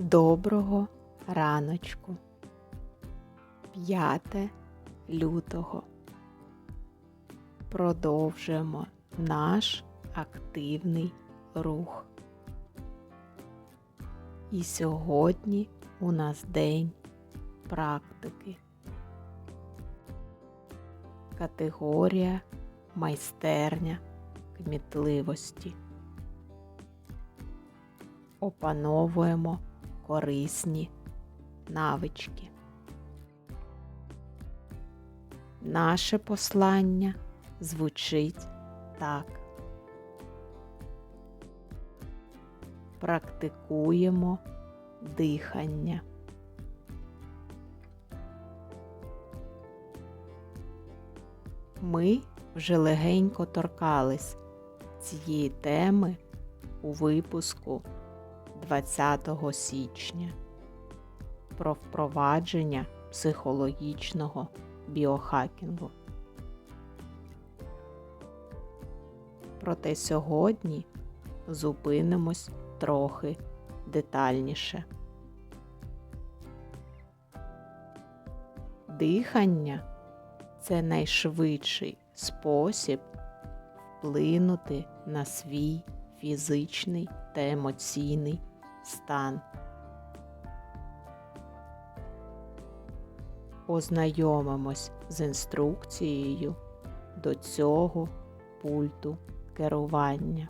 Доброго раночку. 5 лютого. Продовжуємо наш активний рух. І сьогодні у нас день практики. Категорія майстерня кмітливості. Опановуємо корисні навички. Наше послання звучить так. Практикуємо дихання. Ми вже легенько торкались цієї теми у випуску 20 січня про впровадження психологічного біохакінгу. Проте сьогодні зупинимось трохи детальніше. Дихання це найшвидший спосіб вплинути на свій фізичний та емоційний стан. Ознайомимось з інструкцією до цього пульту керування.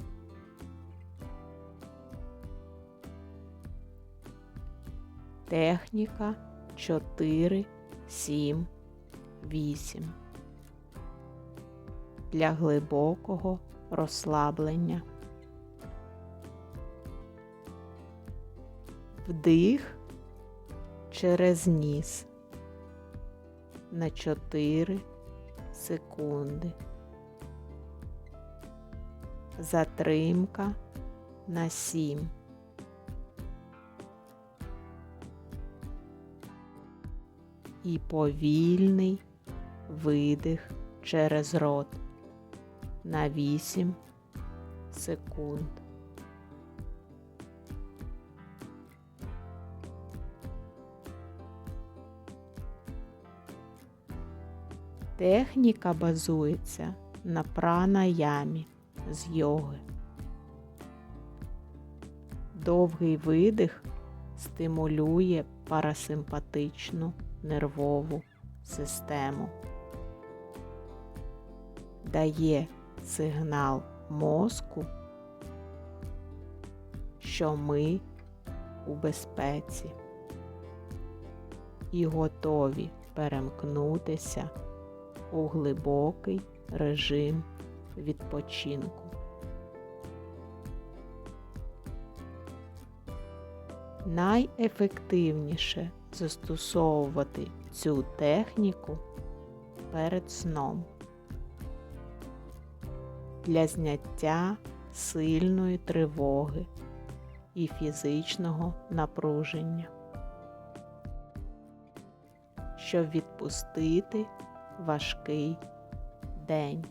Техніка 4, 7, 8 для глибокого розслаблення. Вдих через ніс на 4 секунди. Затримка на 7. І повільний видих через рот на 8 секунд. Техніка базується на пранаямі з йоги. Довгий видих стимулює парасимпатичну нервову систему, дає сигнал мозку, що ми у безпеці і готові перемкнутися у глибокий режим відпочинку. Найефективніше застосовувати цю техніку перед сном для зняття сильної тривоги і фізичного напруження, щоб відпустити важкий день.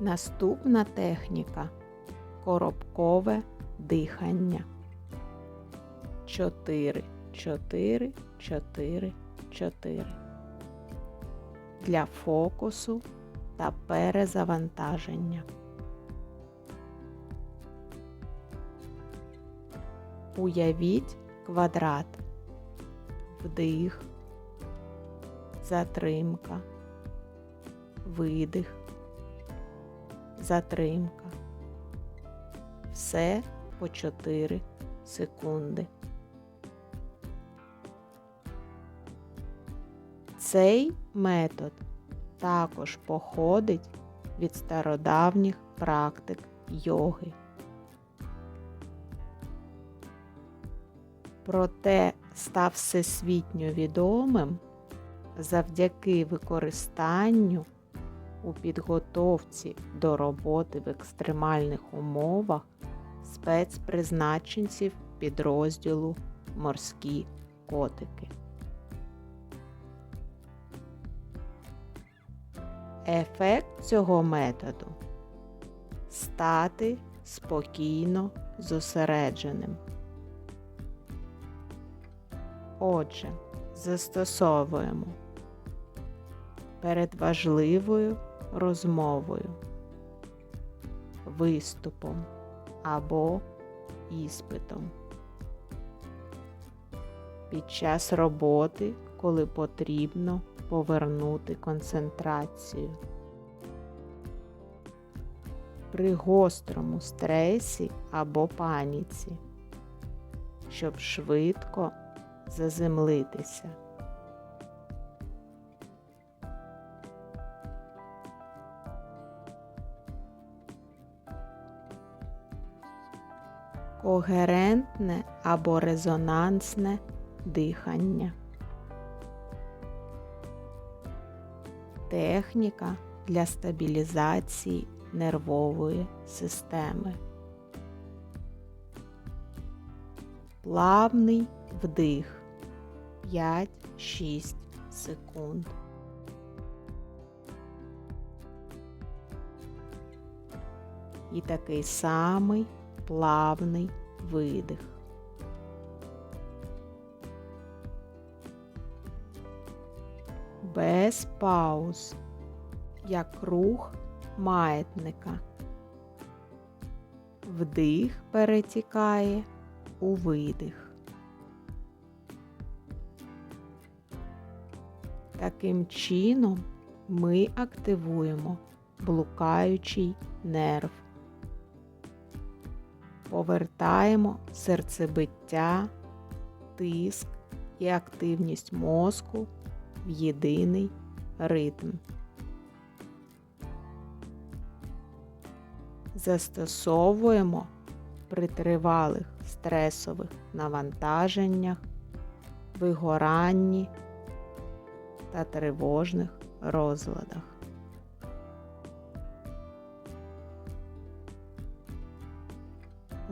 Наступна техніка коробкове дихання. 4, 4, 4, 4. Для фокусу та перезавантаження. Уявіть квадрат, вдих, затримка, видих, затримка. Все по 4 секунди. Цей метод також походить від стародавніх практик йоги. Проте став всесвітньо відомим завдяки використанню у підготовці до роботи в екстремальних умовах спецпризначенців підрозділу Морські котики. Ефект цього методу стати спокійно зосередженим. Отже, застосовуємо перед важливою розмовою, виступом або іспитом. Під час роботи, коли потрібно повернути концентрацію. При гострому стресі або паніці, щоб швидко заземлитися. Когерентне або резонансне дихання. Техніка для стабілізації нервової системи. Плавний вдих 5-6 секунд. І такий самий плавний видих. Без пауз, як рух маятника. Вдих перетікає у видих. Таким чином ми активуємо блукаючий нерв, повертаємо серцебиття, тиск і активність мозку в єдиний ритм. Застосовуємо при тривалих стресових навантаженнях, вигоранні та тривожних розладах.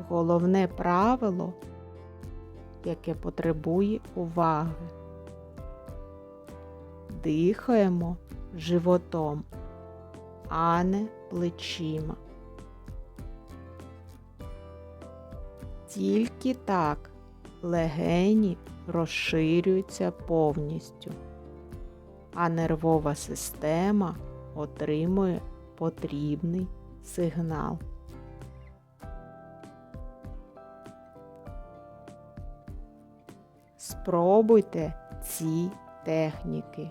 Головне правило, яке потребує уваги. Дихаємо животом, а не плечима. Тільки так легені розширюються повністю, а нервова система отримує потрібний сигнал. Спробуйте ці техніки,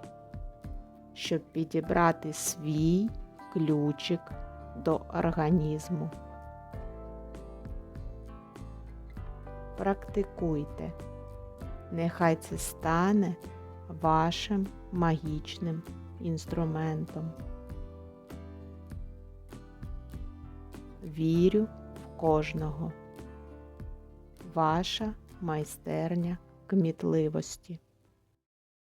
щоб підібрати свій ключик до організму. Практикуйте, нехай це стане вашим магічним інструментом. Вірю в кожного. Ваша майстерня кмітливості.